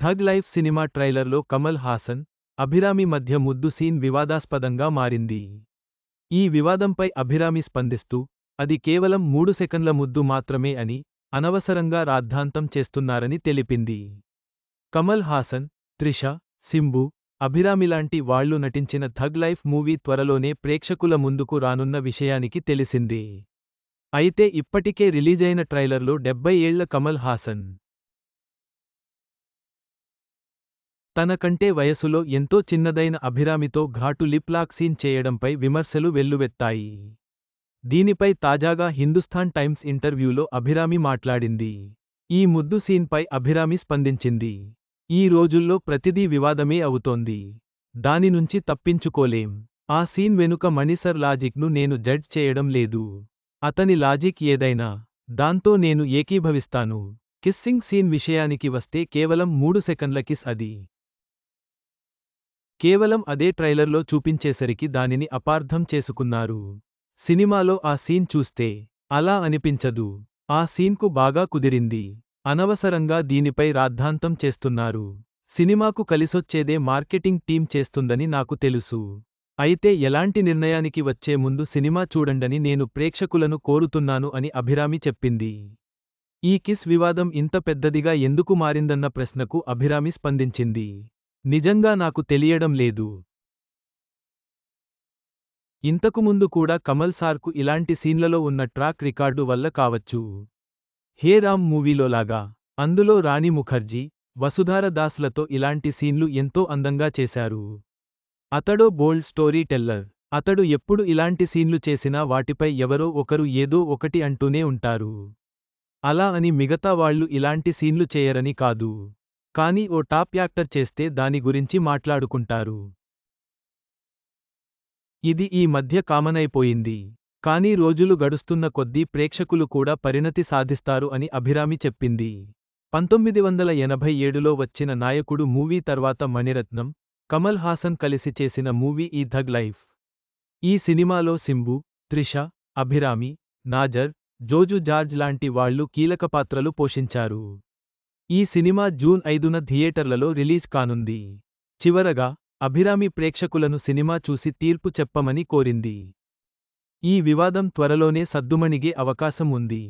Tug life cinema ట్రైలర్లో కమల్ హాసన్ అభిరామి మధ్య ముద్దు సీన్ వివాదాస్పదంగా మారింది. ఈ వివాదంపై అభిరామి స్పందిస్తూ అది కేవలం మూడు సెకన్ల ముద్దు మాత్రమే అని అనవసరంగా రాద్ధాంతం చేస్తున్నారని తెలిపింది. కమల్ హాసన్ త్రిష సింబు అభిరామిలాంటి వాళ్ళు నటించిన థగ్ లైఫ్ మూవీ త్వరలోనే ప్రేక్షకుల ముందుకు రానున్న విషయానికి తెలిసింది. అయితే ఇప్పటికే రిలీజైన ట్రైలర్లో డెబ్బై ఏళ్ళ కమల్ హాసన్ తన కంటే వయసులో ఎంతో చిన్నదైన అభిరామితో ఘాటు లిప్ లాక్ సీన్ చేయడంపై విమర్శలు వెల్లువెత్తాయి. దీనిపై తాజాగా హిందుస్థాన్ టైమ్స్ ఇంటర్వ్యూలో అభిరామి మాట్లాడింది. ఈ ముద్దు సీన్పై అభిరామి స్పందించింది. ఈ రోజుల్లో ప్రతిదీ వివాదమే అవుతోంది. దాని నుంచి తప్పించుకోలేం. ఆ సీన్ వెనుక మణిసర్ లాజిక్ను నేను జడ్జ్ చేయడం లేదు. అతని లాజిక్ ఏదైనా. దాంతో నేను ఏకీభవిస్తాను. కిస్సింగ్ సీన్ విషయానికి వస్తే కేవలం మూడు సెకండ్ల కిస్ అది. కేవలం అదే ట్రైలర్లో చూపించేసరికి దానిని అపార్థం చేసుకున్నారు. సినిమాలో ఆ సీన్ చూస్తే అలా అనిపించదు. ఆ సీన్కు బాగా కుదిరింది. అనవసరంగా దీనిపై రాద్ధాంతం చేస్తున్నారు. సినిమాకు కలిసొచ్చేదే మార్కెటింగ్ టీం చేస్తుందని నాకు తెలుసు. అయితే ఎలాంటి నిర్ణయానికి వచ్చే ముందు సినిమా చూడండని నేను ప్రేక్షకులను కోరుతున్నాను అని అభిరామి చెప్పింది. ఈ కిస్ వివాదం ఇంత పెద్దదిగా ఎందుకు మారిందన్న ప్రశ్నకు అభిరామి స్పందించింది. నిజంగా నాకు తెలియడం లేదు. ఇంతకుముందు కూడా కమల్ సార్కు ఇలాంటి సీన్లలో ఉన్న ట్రాక్ రికార్డు వల్ల కావచ్చు. హే రామ్ మూవీలోలాగా అందులో రాణి ముఖర్జీ వసుధార దాస్లతో ఇలాంటి సీన్లు ఎంతో అందంగా చేశారు. అతడో బోల్డ్ స్టోరీ టెల్లర్. అతడు ఎప్పుడు ఇలాంటి సీన్లు చేసినా వాటిపై ఎవరో ఒకరు ఏదో ఒకటి అంటూనే ఉంటారు. అలా అని మిగతా వాళ్ళు ఇలాంటి సీన్లు చేయరని కాదు. కానీ ఓ టాప్ యాక్టర్ చేస్తే దాని గురించి మాట్లాడుకుంటారు. ఇది ఈ మధ్య కామనైపోయింది. కానీ రోజులు గడుస్తున్న కొద్దీ ప్రేక్షకులు కూడా పరిణతి సాధిస్తారు అని అభిరామి చెప్పింది. పంతొమ్మిది వందల ఎనభై ఏడులో వచ్చిన నాయకుడు మూవీ తర్వాత మణిరత్నం కమల్ హాసన్ కలిసి చేసిన మూవీ ఈ ధగ్ లైఫ్. ఈ సినిమాలో సింబు త్రిష అభిరామి నాజర్ జోజు జార్జ్ లాంటి వాళ్ళు కీలక పాత్రలు పోషించారు. ఈ సినిమా జూన్ ఐదున థియేటర్లలో రిలీజ్ కానుంది. చివరగా అభిరామి ప్రేక్షకులను సినిమా చూసి తీర్పు చెప్పమని కోరింది. ఈ వివాదం త్వరలోనే సద్దుమణిగే అవకాశం ఉంది.